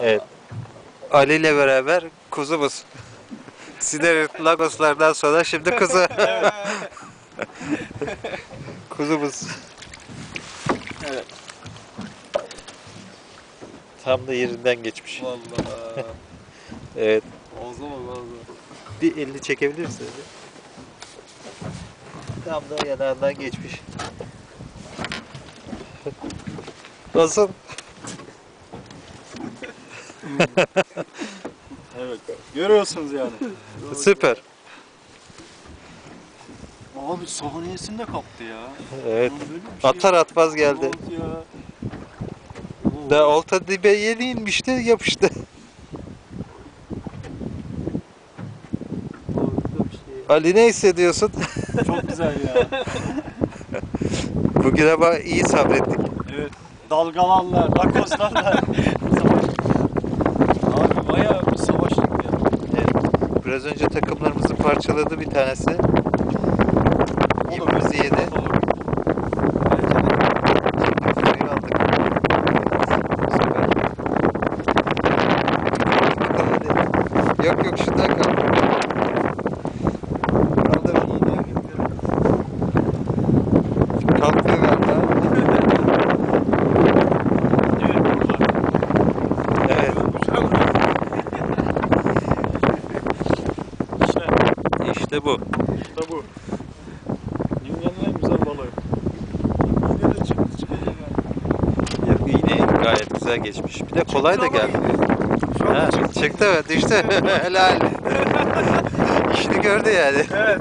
Evet. Ali ile beraber kuzumuz. Sinerit Lagoslardan sonra şimdi kuzu. kuzumuz. Evet. Tam da yerinden geçmiş. Vallahi. Evet. Ağzına bak ağzına. Bir elini çekebilirsin. Tam da yanağından geçmiş. Nasıl? Evet. Görüyorsunuz yani. Süper. Abi saniyesinde kaptı ya. Evet. Lan böyle bir şey Atar atmaz geldi. olmaz Ya. Oo. Da olta dibe yeni inmişti yapıştı. Harika bir şey. Ali ne hissediyorsun? Çok güzel ya. Bugün ama iyi sabrettik. Evet. Dalgalarla, lakoslarla savaştık. Abi bayağı bir savaştık ya. Evet. Biraz önce takımlarımızı parçaladı bir tanesi. İbimizi yedi. Yok yok şundan kal. Kaldır. İyi de gitti. Kalkmıyor galiba. Evet, burada. Evet. İşte, İşte bu. işte bu. Dünyanın en güzel balığı. Yine de çıktı çıktı yani. Yok iğne gayet güzel geçmiş. Bir de kolay da geldi. Ha, çıktı mı? Düştü. Helal. İşini gördü yani. Evet.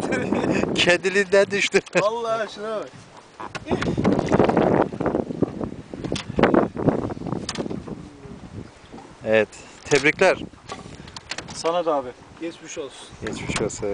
Kendiliğinden düştü. Vallahi şuna bak. Evet. Tebrikler. Sana da abi. Geçmiş olsun. Geçmiş olsun.